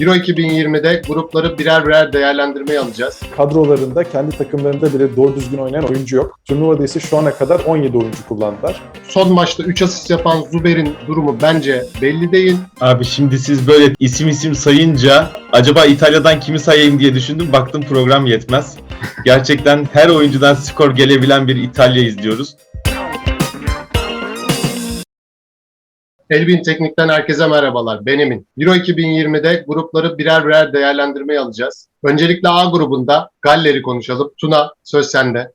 Euro 2020'de grupları birer birer değerlendirmeye alacağız. Kadrolarında kendi takımlarında bile doğru düzgün oynayan oyuncu yok. Turnuvada ise şu ana kadar 17 oyuncu kullandılar. Son maçta 3 asist yapan Zuber'in durumu bence belli değil. Abi şimdi siz böyle isim isim sayınca acaba İtalya'dan kimi sayayım diye düşündüm. Baktım program yetmez. Gerçekten her oyuncudan skor gelebilen bir İtalya izliyoruz. Elbin Teknik'ten herkese merhabalar. Ben Emin. Euro 2020'de grupları birer birer değerlendirmeye alacağız. Öncelikle A grubunda Galler'i konuşalım. Tuna söz sende.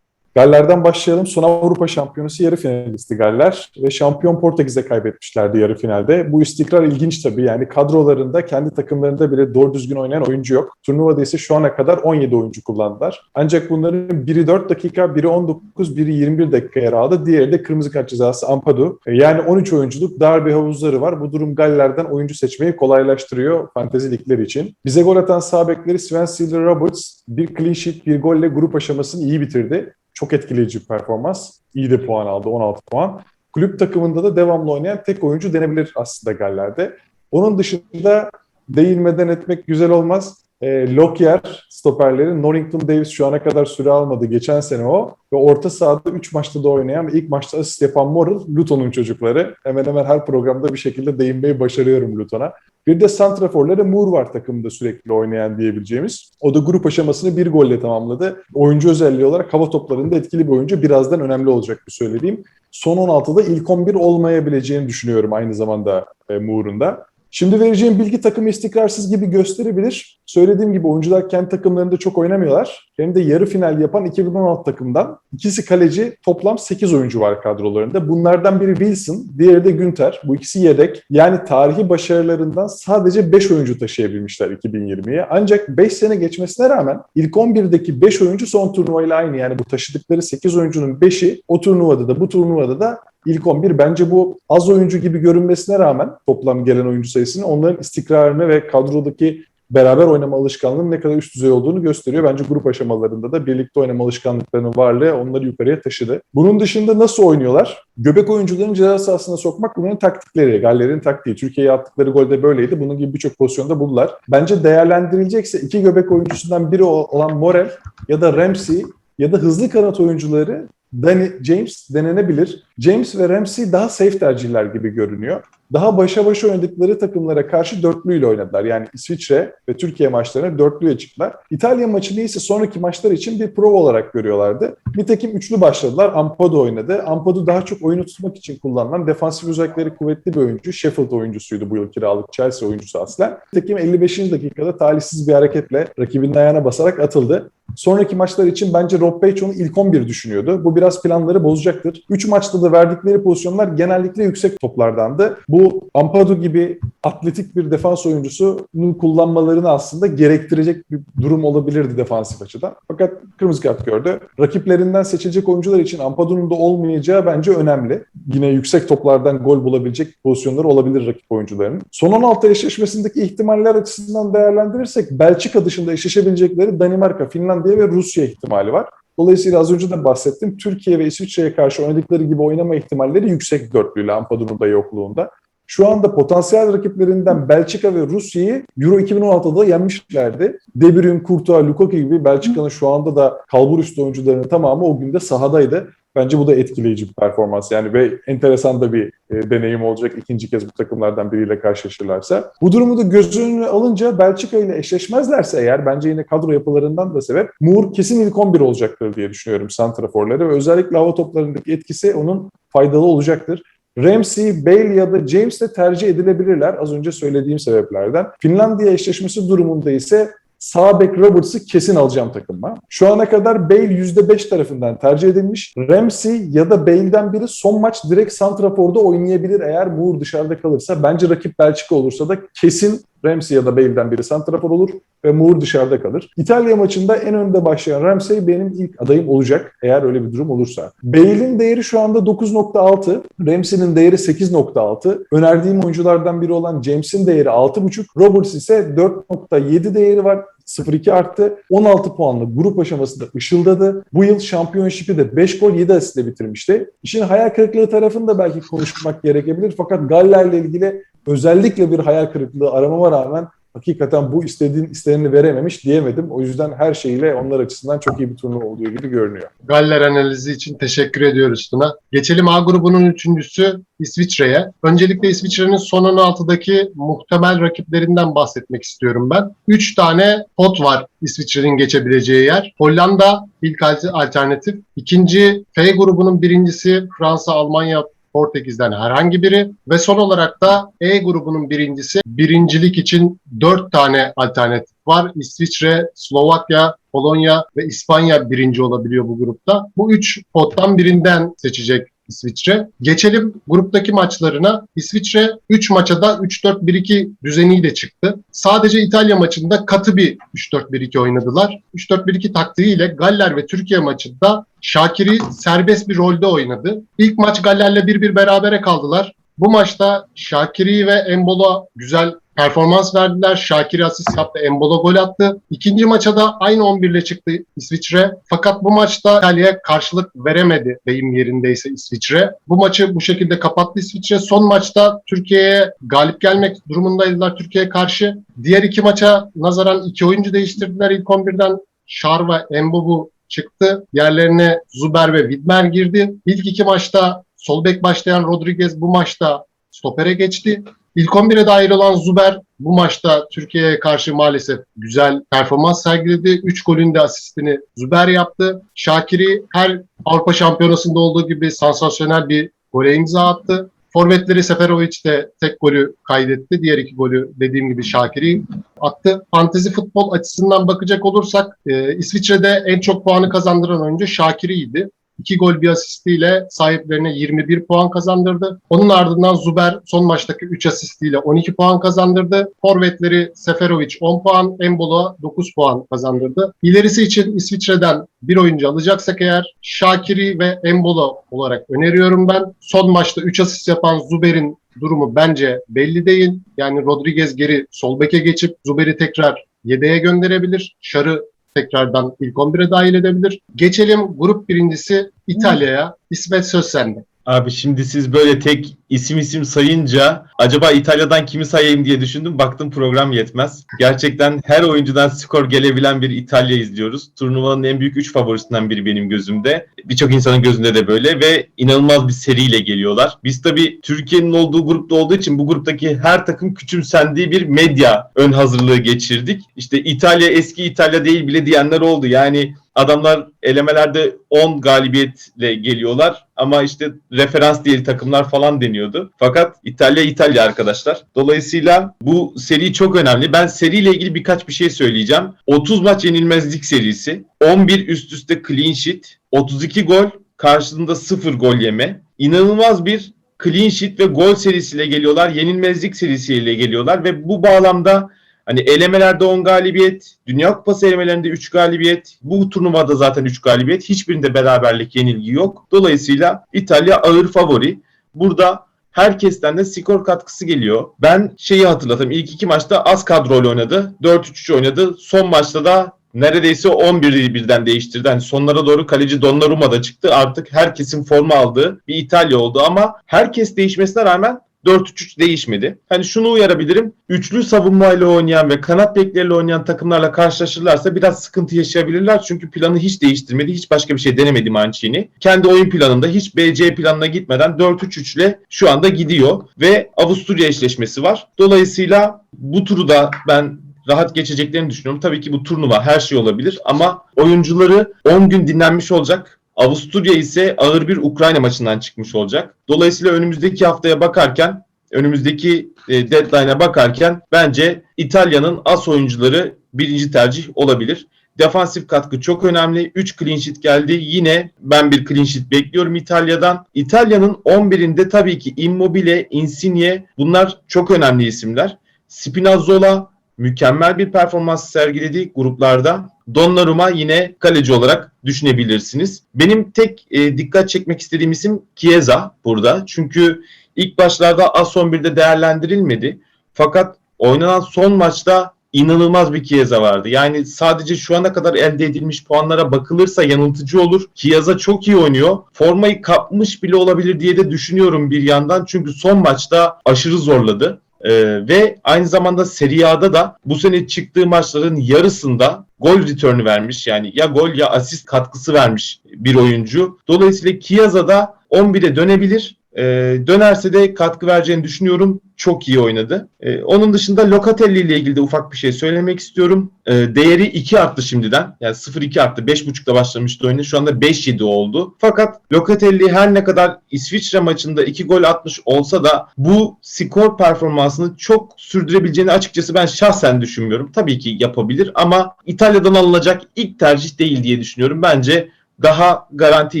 Galler'den başlayalım. Son Avrupa Şampiyonası yarı finalisti Galler ve şampiyon Portekiz'e kaybetmişlerdi yarı finalde. Bu istikrar ilginç tabii. Yani kadrolarında kendi takımlarında bile doğru düzgün oynayan oyuncu yok. Turnuvada ise şu ana kadar 17 oyuncu kullandılar. Ancak bunların biri 4 dakika, biri 19, biri 21 dakika yer aldı. Diğeri de kırmızı kart cezası Ampadu. Yani 13 oyunculuk dar bir havuzları var. Bu durum Galler'den oyuncu seçmeyi kolaylaştırıyor fantezi ligleri için. Bize gol atan sağ bekleri Sven Silver Roberts bir clean sheet, bir golle grup aşamasını iyi bitirdi. Çok etkileyici bir performans. İyi de puan aldı, 16 puan. Kulüp takımında da devamlı oynayan tek oyuncu denebilir aslında Galler'de. Onun dışında değinmeden etmek güzel olmaz. E, Lockyer stoperleri Norrington Davis şu ana kadar süre almadı. Geçen sene o. Ve orta sahada 3 maçta da oynayan ve ilk maçta asist yapan Morrill, Luton'un çocukları. Hemen hemen her programda bir şekilde değinmeyi başarıyorum Luton'a. Bir de santraforları Moore var takımda sürekli oynayan diyebileceğimiz. O da grup aşamasını bir golle tamamladı. Oyuncu özelliği olarak hava toplarında etkili bir oyuncu. Birazdan önemli olacak bir söylediğim. Son 16'da ilk 11 olmayabileceğini düşünüyorum aynı zamanda e, Moore'un da. Şimdi vereceğim bilgi takımı istikrarsız gibi gösterebilir. Söylediğim gibi oyuncular kendi takımlarında çok oynamıyorlar. Hem de yarı final yapan 2016 takımdan ikisi kaleci toplam 8 oyuncu var kadrolarında. Bunlardan biri Wilson, diğeri de Günter. Bu ikisi yedek. Yani tarihi başarılarından sadece 5 oyuncu taşıyabilmişler 2020'ye. Ancak 5 sene geçmesine rağmen ilk 11'deki 5 oyuncu son turnuvayla aynı. Yani bu taşıdıkları 8 oyuncunun 5'i o turnuvada da bu turnuvada da İlk 11 bence bu az oyuncu gibi görünmesine rağmen toplam gelen oyuncu sayısının onların istikrarını ve kadrodaki beraber oynama alışkanlığının ne kadar üst düzey olduğunu gösteriyor. Bence grup aşamalarında da birlikte oynama alışkanlıklarının varlığı onları yukarıya taşıdı. Bunun dışında nasıl oynuyorlar? Göbek oyuncularını ceza sahasına sokmak bunların taktikleri. Galler'in taktiği. Türkiye'ye attıkları golde böyleydi. Bunun gibi birçok pozisyonda buldular. Bence değerlendirilecekse iki göbek oyuncusundan biri olan Morel ya da Ramsey ya da hızlı kanat oyuncuları Danny James denenebilir. James ve Ramsey daha safe tercihler gibi görünüyor. Daha başa başa oynadıkları takımlara karşı dörtlüyle oynadılar. Yani İsviçre ve Türkiye maçlarına dörtlüye çıktılar. İtalya maçını ise sonraki maçlar için bir prova olarak görüyorlardı. Nitekim üçlü başladılar. Ampadu oynadı. Ampadu daha çok oyunu tutmak için kullanılan defansif özellikleri kuvvetli bir oyuncu. Sheffield oyuncusuydu bu yıl kiralık. Chelsea oyuncusu aslen. Nitekim 55. dakikada talihsiz bir hareketle rakibinin ayağına basarak atıldı. Sonraki maçlar için bence Rob Page onu ilk 11 düşünüyordu. Bu biraz planları bozacaktır. 3 maçta da verdikleri pozisyonlar genellikle yüksek toplardandı. Bu Ampadu gibi atletik bir defans oyuncusunun kullanmalarını aslında gerektirecek bir durum olabilirdi defansif açıdan. Fakat kırmızı kart gördü. Rakiplerinden seçilecek oyuncular için Ampadu'nun da olmayacağı bence önemli. Yine yüksek toplardan gol bulabilecek pozisyonları olabilir rakip oyuncularının. Son 16 eşleşmesindeki ihtimaller açısından değerlendirirsek Belçika dışında eşleşebilecekleri Danimarka, Finlandiya ve Rusya ihtimali var. Dolayısıyla az önce de bahsettim. Türkiye ve İsviçre'ye karşı oynadıkları gibi oynama ihtimalleri yüksek dörtlüyle Ampadu'nun da yokluğunda. Şu anda potansiyel rakiplerinden Belçika ve Rusya'yı Euro 2016'da yenmişlerdi. De Bruyne, Courtois, Lukaku gibi Belçika'nın şu anda da kalbur üstü oyuncularının tamamı o günde sahadaydı. Bence bu da etkileyici bir performans yani ve enteresan da bir e, deneyim olacak ikinci kez bu takımlardan biriyle karşılaşırlarsa. Bu durumu da göz önüne alınca Belçika ile eşleşmezlerse eğer bence yine kadro yapılarından da sebep Moore kesin ilk 11 olacaktır diye düşünüyorum santraforları ve özellikle hava toplarındaki etkisi onun faydalı olacaktır. Ramsey, Bale ya da James de tercih edilebilirler az önce söylediğim sebeplerden. Finlandiya eşleşmesi durumunda ise sağ bek Roberts'ı kesin alacağım takıma. Şu ana kadar Bale %5 tarafından tercih edilmiş. Ramsey ya da Bale'den biri son maç direkt Santrafor'da oynayabilir eğer Moore dışarıda kalırsa. Bence rakip Belçika olursa da kesin Ramsey ya da Bale'den biri santrafor olur ve Moore dışarıda kalır. İtalya maçında en önde başlayan Ramsey benim ilk adayım olacak eğer öyle bir durum olursa. Bale'in değeri şu anda 9.6, Ramsey'nin değeri 8.6. Önerdiğim oyunculardan biri olan James'in değeri 6.5, Roberts ise 4.7 değeri var. 0-2 arttı. 16 puanlı grup aşamasında ışıldadı. Bu yıl şampiyonşipi de 5 gol 7 asistle bitirmişti. İşin hayal kırıklığı tarafını da belki konuşmak gerekebilir. Fakat Galler'le ilgili özellikle bir hayal kırıklığı aramama rağmen hakikaten bu istediğin isteneni verememiş diyemedim. O yüzden her şeyle onlar açısından çok iyi bir turnuva oluyor gibi görünüyor. Galler analizi için teşekkür ediyoruz Tuna. Geçelim A grubunun üçüncüsü İsviçre'ye. Öncelikle İsviçre'nin son 16'daki muhtemel rakiplerinden bahsetmek istiyorum ben. 3 tane pot var İsviçre'nin geçebileceği yer. Hollanda ilk alternatif. İkinci F grubunun birincisi Fransa, Almanya, Portekiz'den herhangi biri ve son olarak da E grubunun birincisi birincilik için 4 tane alternatif var. İsviçre, Slovakya, Polonya ve İspanya birinci olabiliyor bu grupta. Bu üç pottan birinden seçecek İsviçre. Geçelim gruptaki maçlarına. İsviçre 3 maça da 3-4-1-2 düzeniyle çıktı. Sadece İtalya maçında katı bir 3-4-1-2 oynadılar. 3-4-1-2 taktiğiyle Galler ve Türkiye maçında Şakir'i serbest bir rolde oynadı. İlk maç Galler'le 1-1 berabere kaldılar. Bu maçta Şakiri ve Embolo güzel performans verdiler. Şakiri asist yaptı, Embolo gol attı. İkinci maça da aynı 11 ile çıktı İsviçre. Fakat bu maçta İtalya'ya karşılık veremedi deyim yerindeyse İsviçre. Bu maçı bu şekilde kapattı İsviçre. Son maçta Türkiye'ye galip gelmek durumundaydılar Türkiye'ye karşı. Diğer iki maça nazaran iki oyuncu değiştirdiler ilk 11'den. Şar ve Embobu çıktı. Yerlerine Zuber ve Widmer girdi. İlk iki maçta sol bek başlayan Rodriguez bu maçta stopere geçti. İlk 11'e dahil olan Zuber bu maçta Türkiye'ye karşı maalesef güzel performans sergiledi. 3 golün de asistini Zuber yaptı. Şakiri her Avrupa Şampiyonası'nda olduğu gibi sansasyonel bir gole imza attı. Forvetleri Seferovic de tek golü kaydetti. Diğer iki golü dediğim gibi Şakiri attı. Fantezi futbol açısından bakacak olursak e, İsviçre'de en çok puanı kazandıran oyuncu Şakiri'ydi. 2 gol bir asistiyle sahiplerine 21 puan kazandırdı. Onun ardından Zuber son maçtaki 3 asistiyle 12 puan kazandırdı. Forvetleri Seferovic 10 puan, Embolo 9 puan kazandırdı. İlerisi için İsviçre'den bir oyuncu alacaksak eğer Şakiri ve Embolo olarak öneriyorum ben. Son maçta 3 asist yapan Zuber'in durumu bence belli değil. Yani Rodriguez geri sol beke geçip Zuber'i tekrar yedeğe gönderebilir. Şarı tekrardan ilk 11'e dahil edebilir. Geçelim grup birincisi İtalya'ya. İsmet söz sende. Abi şimdi siz böyle tek isim isim sayınca acaba İtalya'dan kimi sayayım diye düşündüm. Baktım program yetmez. Gerçekten her oyuncudan skor gelebilen bir İtalya izliyoruz. Turnuvanın en büyük 3 favorisinden biri benim gözümde. Birçok insanın gözünde de böyle ve inanılmaz bir seriyle geliyorlar. Biz tabii Türkiye'nin olduğu grupta olduğu için bu gruptaki her takım küçümsendiği bir medya ön hazırlığı geçirdik. İşte İtalya eski İtalya değil bile diyenler oldu. Yani Adamlar elemelerde 10 galibiyetle geliyorlar ama işte referans diğer takımlar falan deniyordu. Fakat İtalya İtalya arkadaşlar. Dolayısıyla bu seri çok önemli. Ben seriyle ilgili birkaç bir şey söyleyeceğim. 30 maç yenilmezlik serisi, 11 üst üste clean sheet, 32 gol, karşılığında 0 gol yeme. İnanılmaz bir clean sheet ve gol serisiyle geliyorlar. Yenilmezlik serisiyle geliyorlar ve bu bağlamda Hani elemelerde 10 galibiyet, Dünya Kupası elemelerinde 3 galibiyet, bu turnuvada zaten 3 galibiyet. Hiçbirinde beraberlik yenilgi yok. Dolayısıyla İtalya ağır favori. Burada herkesten de skor katkısı geliyor. Ben şeyi hatırlatayım. İlk iki maçta az kadroyla oynadı. 4-3-3 oynadı. Son maçta da neredeyse 11'i birden değiştirdi. Yani sonlara doğru kaleci Donnarumma da çıktı. Artık herkesin forma aldığı bir İtalya oldu ama herkes değişmesine rağmen 4-3-3 değişmedi. Hani şunu uyarabilirim. Üçlü savunmayla oynayan ve kanat bekleriyle oynayan takımlarla karşılaşırlarsa biraz sıkıntı yaşayabilirler. Çünkü planı hiç değiştirmedi. Hiç başka bir şey denemedi Mancini. Kendi oyun planında hiç BC planına gitmeden 4-3-3 ile şu anda gidiyor. Ve Avusturya eşleşmesi var. Dolayısıyla bu turu da ben rahat geçeceklerini düşünüyorum. Tabii ki bu turnuva her şey olabilir ama oyuncuları 10 gün dinlenmiş olacak. Avusturya ise ağır bir Ukrayna maçından çıkmış olacak. Dolayısıyla önümüzdeki haftaya bakarken, önümüzdeki e, deadline'a bakarken bence İtalya'nın as oyuncuları birinci tercih olabilir. Defansif katkı çok önemli. 3 clean sheet geldi. Yine ben bir clean sheet bekliyorum İtalya'dan. İtalya'nın 11'inde tabii ki Immobile, Insigne bunlar çok önemli isimler. Spinazzola mükemmel bir performans sergiledi gruplarda. Donnarumma yine kaleci olarak düşünebilirsiniz. Benim tek e, dikkat çekmek istediğim isim Chiesa burada. Çünkü ilk başlarda as 11'de değerlendirilmedi. Fakat oynanan son maçta inanılmaz bir Chiesa vardı. Yani sadece şu ana kadar elde edilmiş puanlara bakılırsa yanıltıcı olur. Chiesa çok iyi oynuyor. Formayı kapmış bile olabilir diye de düşünüyorum bir yandan. Çünkü son maçta aşırı zorladı. Ee, ve aynı zamanda Serie A'da da bu sene çıktığı maçların yarısında gol return'ü vermiş. Yani ya gol ya asist katkısı vermiş bir oyuncu. Dolayısıyla Chiesa da 11'e dönebilir. Ee, dönerse de katkı vereceğini düşünüyorum. Çok iyi oynadı. Ee, onun dışında Locatelli ile ilgili de ufak bir şey söylemek istiyorum. Ee, değeri 2 arttı şimdiden. Yani 0-2 arttı. 5.5'da başlamıştı oyunu. Şu anda 5-7 oldu. Fakat Locatelli her ne kadar İsviçre maçında 2 gol atmış olsa da bu skor performansını çok sürdürebileceğini açıkçası ben şahsen düşünmüyorum. Tabii ki yapabilir ama İtalya'dan alınacak ilk tercih değil diye düşünüyorum. Bence daha garanti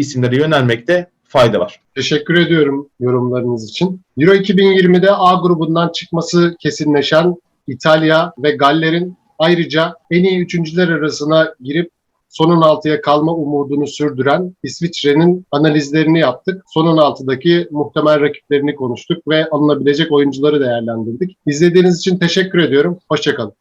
isimlere yönelmekte fayda var. Teşekkür ediyorum yorumlarınız için. Euro 2020'de A grubundan çıkması kesinleşen İtalya ve Galler'in ayrıca en iyi üçüncüler arasına girip son 16'ya kalma umudunu sürdüren İsviçre'nin analizlerini yaptık. Son 16'daki muhtemel rakiplerini konuştuk ve alınabilecek oyuncuları değerlendirdik. İzlediğiniz için teşekkür ediyorum. Hoşçakalın.